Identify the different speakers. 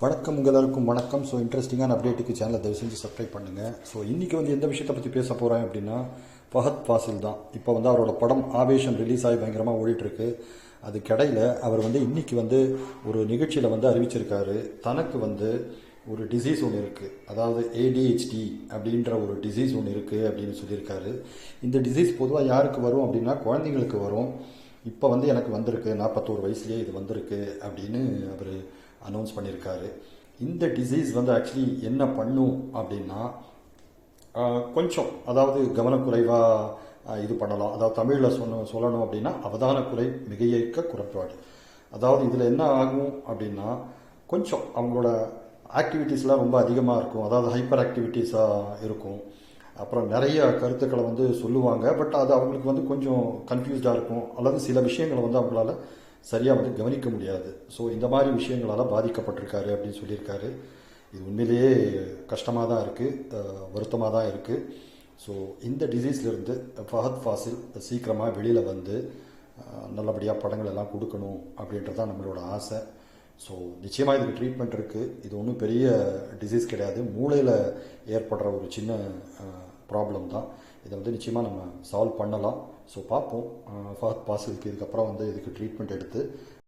Speaker 1: வணக்கம் எல்லாருக்கும் வணக்கம். ஸோ இன்ட்ரெஸ்டிங்கான அப்டேட்டுக்கு சேனலை தயவு செஞ்சு சப்ஸ்கிரைப் பண்ணுங்கள் ஸோ இன்றைக்கி வந்து எந்த விஷயத்தை பற்றி பேச போகிறேன் அப்படின்னா ஃபஹத் ஃபாசில் தான். இப்போ வந்து அவரோட படம் ஆவேஷம் ரிலீஸ் ஆகி பயங்கரமாக ஓடிட்டுருக்கு. அதுக்கிடையில் அவர் வந்து இன்றைக்கி வந்து ஒரு நிகழ்ச்சியில் வந்து அறிவிச்சிருக்காரு. தனக்கு வந்து ஒரு டிசீஸ் ஒன்று இருக்குது அதாவது ஏடிஹெச்டி அப்படின்ற ஒரு டிசீஸ் ஒன்று இருக்குது அப்படின்னு சொல்லியிருக்காரு. இந்த டிசீஸ் பொதுவாக யாருக்கு வரும் அப்படின்னா குழந்தைங்களுக்கு வரும். இப்போ வந்து எனக்கு வந்திருக்கு நாற்பத்தோரு வயசுலேயே இது வந்திருக்கு அப்படின்னு அவர் அனௌன்ஸ் பண்ணியிருக்காரு இந்த டிசீஸ் வந்து ஆக்சுவலி என்ன பண்ணும் அப்படின்னா கொஞ்சம் அதாவது கவனக்குறைவாக இது பண்ணலாம். அதாவது தமிழில் சொன்ன சொல்லணும் அப்படின்னா அவதானக்குறை மிகையேற்க குறைபாடு. அதாவது இதில் என்ன ஆகும் அப்படின்னா கொஞ்சம் அவங்களோட ஆக்டிவிட்டீஸ்லாம் ரொம்ப அதிகமாக இருக்கும். அதாவது ஹைப்பர் ஆக்டிவிட்டீஸாக இருக்கும். அப்புறம் நிறைய கருத்துக்களை வந்து சொல்லுவாங்க. பட் அது அவங்களுக்கு வந்து கொஞ்சம் கன்ஃபியூஸ்டாக இருக்கும். அல்லது சில விஷயங்களை வந்து அவங்களால சரியாக வந்து கவனிக்க முடியாது. ஸோ இந்த மாதிரி விஷயங்களால் பாதிக்கப்பட்டிருக்காரு அப்படின்னு சொல்லியிருக்காரு. இது உண்மையிலேயே கஷ்டமாக தான் இருக்குது வருத்தமாக தான் இருக்குது ஸோ இந்த டிசீஸ்லேருந்து ஃபஹத் ஃபாசில் சீக்கிரமாக வெளியில் வந்து நல்லபடியாக படங்கள் எல்லாம் கொடுக்கணும் அப்படின்றது தான் நம்மளோட ஆசை. ஸோ நிச்சயமாக இதுக்கு ட்ரீட்மெண்ட் இருக்குது இது ஒன்றும் பெரிய டிசீஸ் கிடையாது. மூளையில் ஏற்படுற ஒரு சின்ன ப்ராப்ளம் தான். இதை வந்து நிச்சயமாக நம்ம சால்வ் பண்ணலாம். ஸோ பார்ப்போம். ஃபஹத் பாசிலுக்கு இதுக்கப்புறம் வந்து இதுக்கு ட்ரீட்மெண்ட் எடுத்து